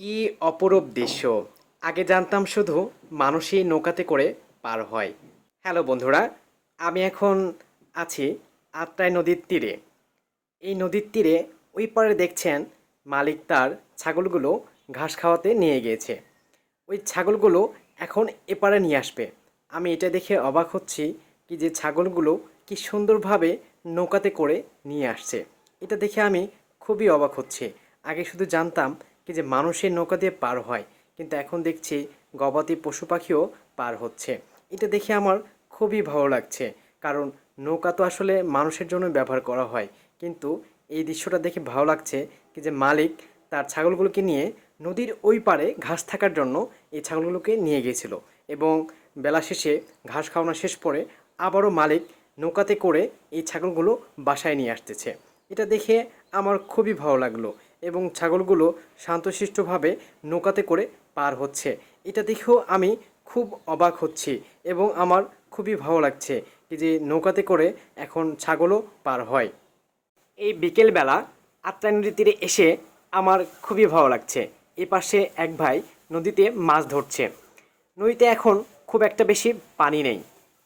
কি অপরূপ দৃশ্য? আগে জানতাম শুধু মানুষই নৌকাতে করে পার হয়। হ্যালো বন্ধুরা, আমি এখন আছি আত্রাই নদীর তীরে। এই নদীর তীরে ওই পারে দেখছেন মালিক তার ছাগলগুলো ঘাস খাওয়াতে নিয়ে গিয়েছে। ওই ছাগলগুলো এখন এপারে নিয়ে আসবে। আমি এটা দেখে অবাক হচ্ছি কি যে ছাগলগুলো কি সুন্দরভাবে নৌকাতে করে নিয়ে আসছে। এটা দেখে আমি খুবই অবাক হচ্ছি। আগে শুধু জানতাম কি যে মানুষের নৌকা দিয়ে পার হয়। কিন্তু এখন দেখছি গবাদি পশু পাখিও পার হচ্ছে। এটা দেখে আমার খুবই ভালো লাগছে। কারণ নৌকা তো আসলে মানুষের জন্য ব্যবহার করা হয়। কিন্তু এই দৃশ্যটা দেখে ভালো লাগছে কি যে মালিক তার ছাগলগুলোকে নিয়ে নদীর ওই পারে ঘাস থাকার জন্য এই ছাগলগুলোকে নিয়ে গিয়েছিল। এবং বেলা শেষে ঘাস খাওয়ানো শেষ পরে আবারও মালিক নৌকাতে করে এই ছাগলগুলো বাসায় নিয়ে আসতেছে। এটা দেখে আমার খুবই ভালো লাগল। এবং ছাগলগুলো শান্তশিষ্টভাবে নৌকাতে করে পার হচ্ছে। এটা দেখেও আমি খুব অবাক হচ্ছি এবং আমার খুবই ভালো লাগছে যে নৌকাতে করে এখন ছাগলও পার হয়। এই বিকেলবেলা আত্রাই নদীর তীরে এসে আমার খুবই ভালো লাগছে। এ পাশে এক ভাই নদীতে মাছ ধরছে। নদীতে এখন খুব একটা বেশি পানি নেই।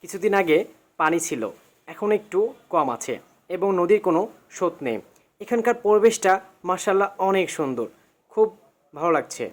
কিছুদিন আগে পানি ছিল, এখন একটু কম আছে এবং নদীর কোনো স্রোত নেই। এখানকার পরিবেশটা মার্শাল্লাহ অনেক সুন্দর। খুব ভালো লাগছে।